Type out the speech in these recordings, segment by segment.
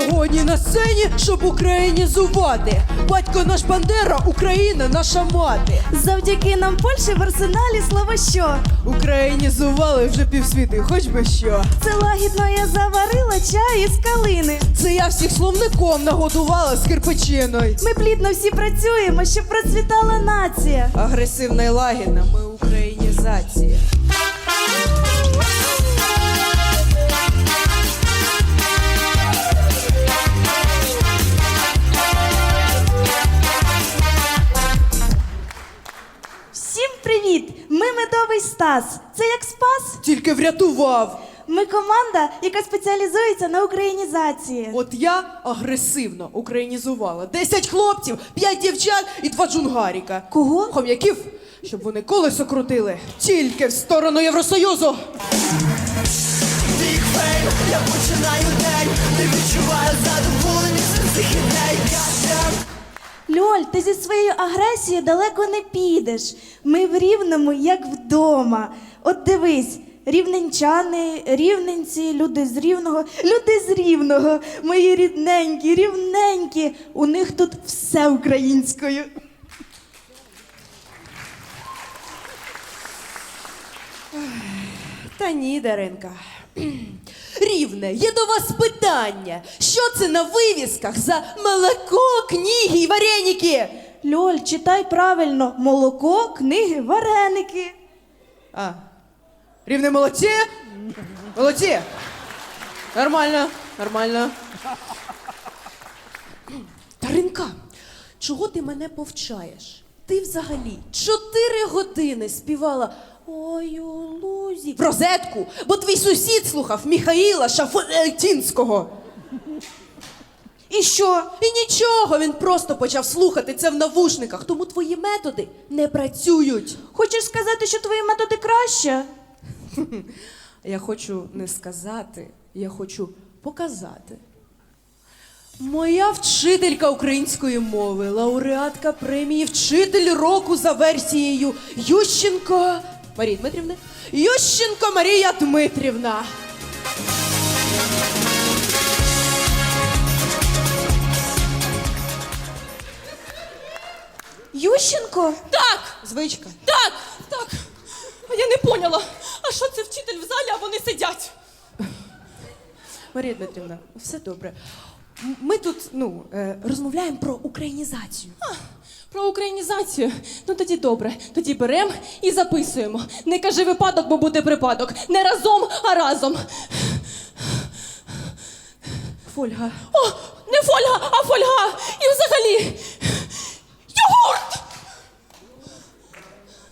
Сьогодні на сцені, щоб українізувати. Батько наш Бандера, Україна наша мати. Завдяки нам Польщі в арсеналі слово що. Українізували вже півсвіти, хоч би що. Це лагідно я заварила чай із калини. Це я всіх словником нагодувала з кирпичиною. Ми плідно всі працюємо, щоб процвітала нація. Агресивна і лагідна, ми українізація. Привіт! Ми медовий Стас. Це як спас. Тільки врятував. Ми команда, яка спеціалізується на українізації. От я агресивно українізувала 10 хлопців, 5 дівчат і 2 джунгаріка. Кого? Хом'яків, щоб вони колесо крутили тільки в сторону Євросоюзу. Big Fame, я починаю день, не відчуваю задоволення цих ідей Льоль, ти зі своєю агресією далеко не підеш. Ми в рівному, як вдома. От дивись. Рівненчани, рівненці, люди з рівного, люди з рівного, мої рідненькі, рівненькі. У них тут все українською. Та ні, Даринка. Рівне, є до вас питання. Що це на вивісках за молоко, книги і вареники? Льоль, читай правильно: молоко, книги, вареники. А, рівне молодці? Молодці. Нормально, нормально. Даринка, чого ти мене повчаєш? Ти взагалі чотири години співала Ой, у лузі в розетку, бо твій сусід слухав Міхаїла Шафетінського. І що? І нічого, він просто почав слухати це в навушниках, тому твої методи не працюють. Хочеш сказати, що твої методи краще? Я хочу не сказати, я хочу показати. Моя вчителька української мови, лауреатка премії Вчитель року за версією Ющенко Марія Дмитрівна. Ющенко Марія Дмитрівна. Ющенко? Так, Звичка. так, так. А я не поняла. А що це вчитель в залі, а вони сидять? Марія Дмитрівна, все добре. М- Ми тут ну, е, розмовляємо про українізацію. А, про українізацію. Ну тоді добре. Тоді беремо і записуємо. Не кажи випадок, бо буде припадок. Не разом, а разом. Фольга. О, не фольга, а фольга. І взагалі.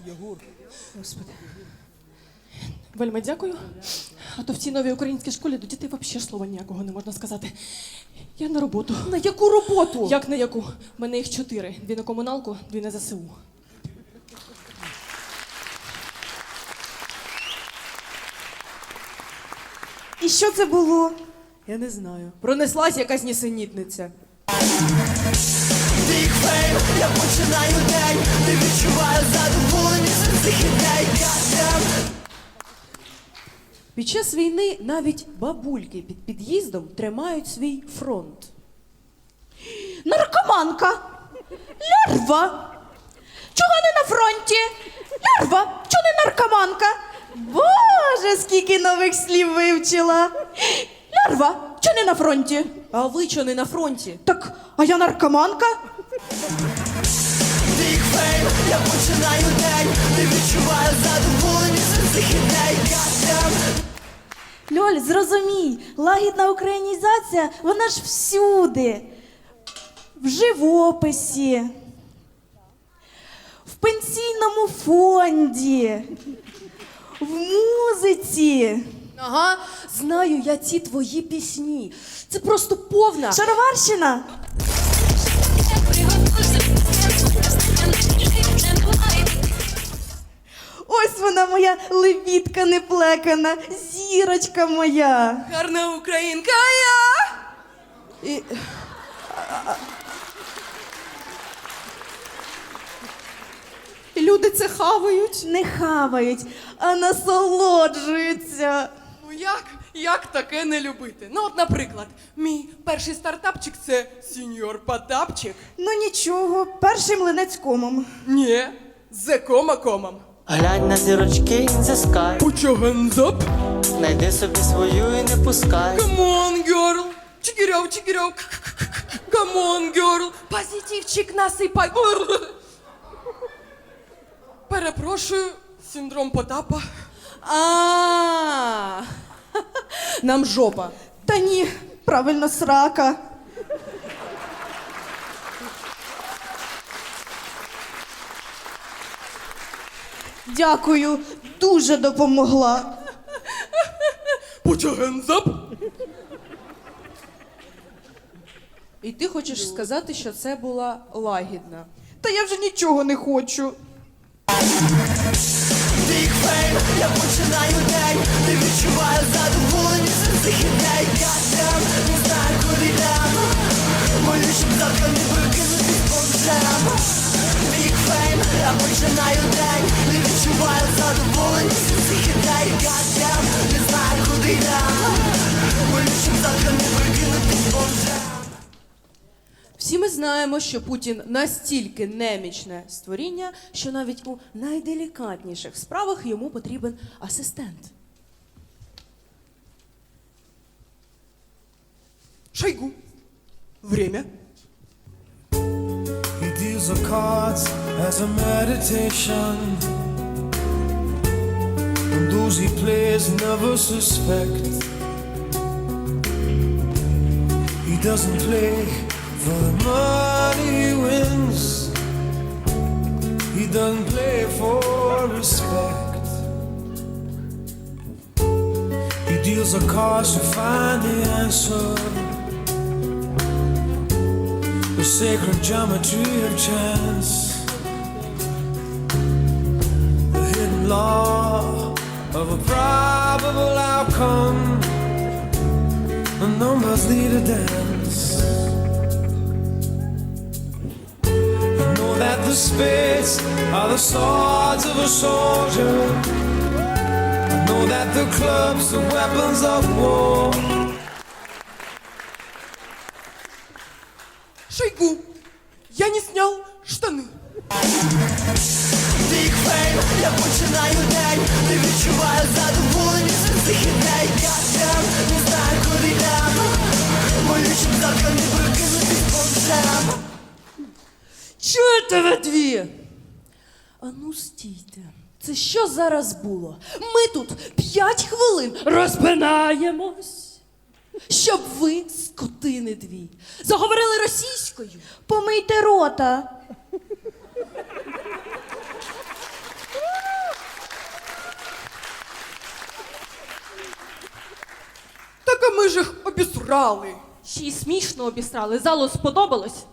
Йогурт! Господи. Вельми дякую. А то в цій новій українській школі до дітей взагалі слова ніякого не можна сказати. Я на роботу. На яку роботу? Як на яку? У мене їх чотири: дві на комуналку, дві на ЗСУ. І що це було? Я не знаю. Пронеслась якась нісенітниця. Я починаю день, не відчуваю задоволення з цих ідей Goddamn. Під час війни навіть бабульки під під'їздом тримають свій фронт. Наркоманка. Лярва. Чого не на фронті? Лярва. Чого не наркоманка? Боже, скільки нових слів вивчила. Лярва. Чого не на фронті? А ви чого не на фронті? Так, а я наркоманка? Big Fame, я починаю день, не відчуваю задоволення Льоль, зрозумій, лагідна українізація, вона ж всюди. В живописі, в пенсійному фонді, в музиці. Ага, знаю я ці твої пісні. Це просто повна. Шароварщина. Моя левітка неплекана, зірочка моя. Гарна українка я. І... І люди це хавають. Не хавають, а насолоджуються. Ну як, як таке не любити? Ну, от, наприклад, мій перший стартапчик це сіньор Потапчик. Ну нічого, перший млинець комом. Ні, з кома-комом. Глянь на зірочки in the sky Put your hands up, Найди собі свою і не пускай come on, girl. Чигиряв, чигиряв. Come on, girl. Позитивчик насипай. Перепрошую, синдром Потапа. А, нам жопа. Та ні, правильно, срака. Дякую, дуже допомогла. Put your hands up. І ти хочеш сказати, що це була лагідна. Та я вже нічого не хочу. Big fame, я починаю день Не відчуваю задоволеність від цих ідей Goddamn, не знаю куди йдем Молю, щоб завтра не викинутись бомжем я починаю день Не відчуваю задоволеність від цих ідей Goddamn, не знаю куди Молю, щоб завтра не викинутись бомжем Всі ми знаємо, що Путін настільки немічне створіння, що навіть у найделікатніших справах йому потрібен асистент. Шойгу. Время. He deals the cards as a meditation. And those he plays never suspect. He doesn't play for the money he wins. He doesn't play for respect. He deals the cards to find the answer the sacred geometry of chance, the hidden law of a probable outcome. The numbers lead a dance. I know that the spades are the swords of a soldier. I know that the clubs are weapons of war. Шойгу. Я не снял штаны. Fame, я починаю день Не відчуваю задоволеність ідей Goddamn, не знаю куди йдем Молю, щоб завтра не викинутись бомжем ви дві? А ну стійте. Це що зараз було? Ми тут п'ять хвилин розпинаємось, щоб ви, скотини дві, заговорили російською. Помийте рота. Так а ми ж їх обісрали. Ще й смішно обісрали. Залу сподобалось?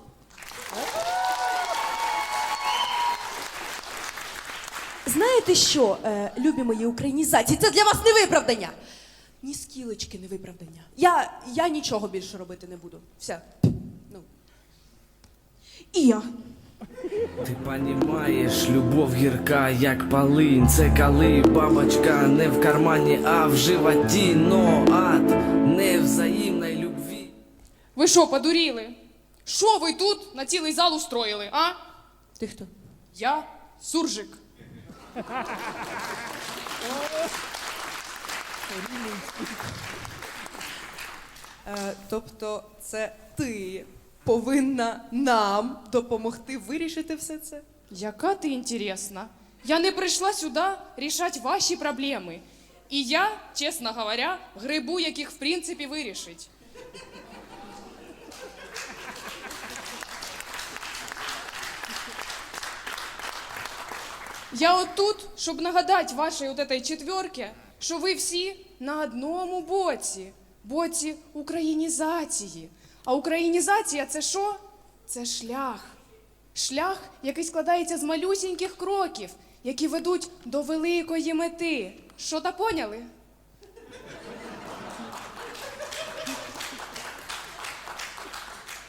Знаєте що, е, любі мої українізації, це для вас не виправдання. Ні скілечки не виправдання. Я, я нічого більше робити не буду. Все. Ну. І я. Ти понімаєш, любов гірка, як полинь. Це коли бабочка не в кармані, а в животі, но ад невзаємної любві. Ви що, подуріли? Що ви тут на цілий зал устроїли, а? Ти хто? Я суржик. Е, тобто, це ти повинна нам допомогти вирішити все це? Яка ти інтересна. Я не прийшла сюди рішати ваші проблеми. І я, чесно говоря, грибу, яких в принципі вирішить. Я от тут, щоб нагадати вашій от этой четверки, що ви всі на одному боці, боці українізації. А українізація це що? Це шлях. Шлях, який складається з малюсіньких кроків, які ведуть до великої мети. Що та поняли?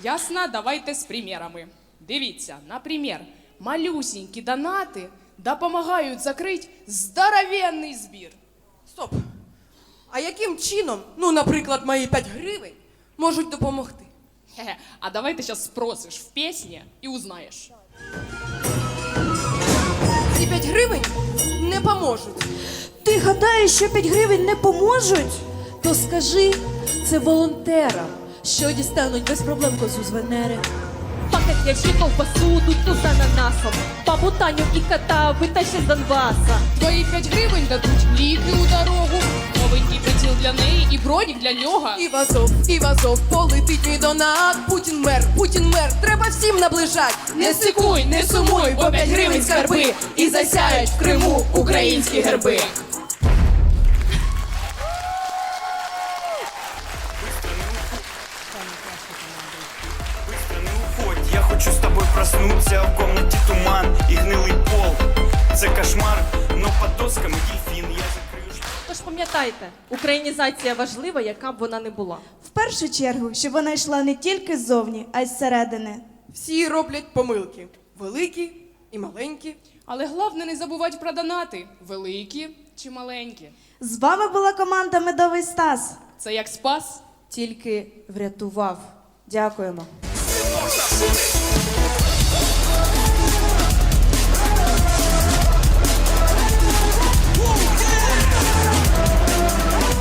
Ясно, давайте з примірами. Дивіться, наприклад, малюсінькі донати допомагають закрити здоровенний збір. Стоп. А яким чином, ну, наприклад, мої 5 гривень можуть допомогти? Хе-хе, а давай ты сейчас спросишь в песне и узнаешь. Ці 5 гривень не поможуть. Ти гадаєш, що 5 гривень не поможуть? То скажи це волонтерам, що дістануть без проблем козу з Венери. Пакет ящиков посуду ту з ананасом. Бабу Таню і кота витащить з Донбаса. Твої 5 гривень дадуть ліки у дорогу, новенький приціл для неї і бронік для нього. І в Азов, і в Азов полетить мій донат. Путін мер, Путін мер, треба всім наближать. Не сикуй, не сумуй, бо 5 гривень скарби і засяють в Криму українські герби. Хочу с тобой проснуться В комнате туман и гнилый пол Це кошмар, но под досками дельфин Я закрию. Тож пам'ятайте, українізація важлива, яка б вона не була. В першу чергу, щоб вона йшла не тільки ззовні, а й зсередини. Всі роблять помилки. Великі і маленькі. Але головне не забувати про донати, великі чи маленькі. З вами була команда Медовий Стас. Це як спас. Тільки врятував. Дякуємо. Можна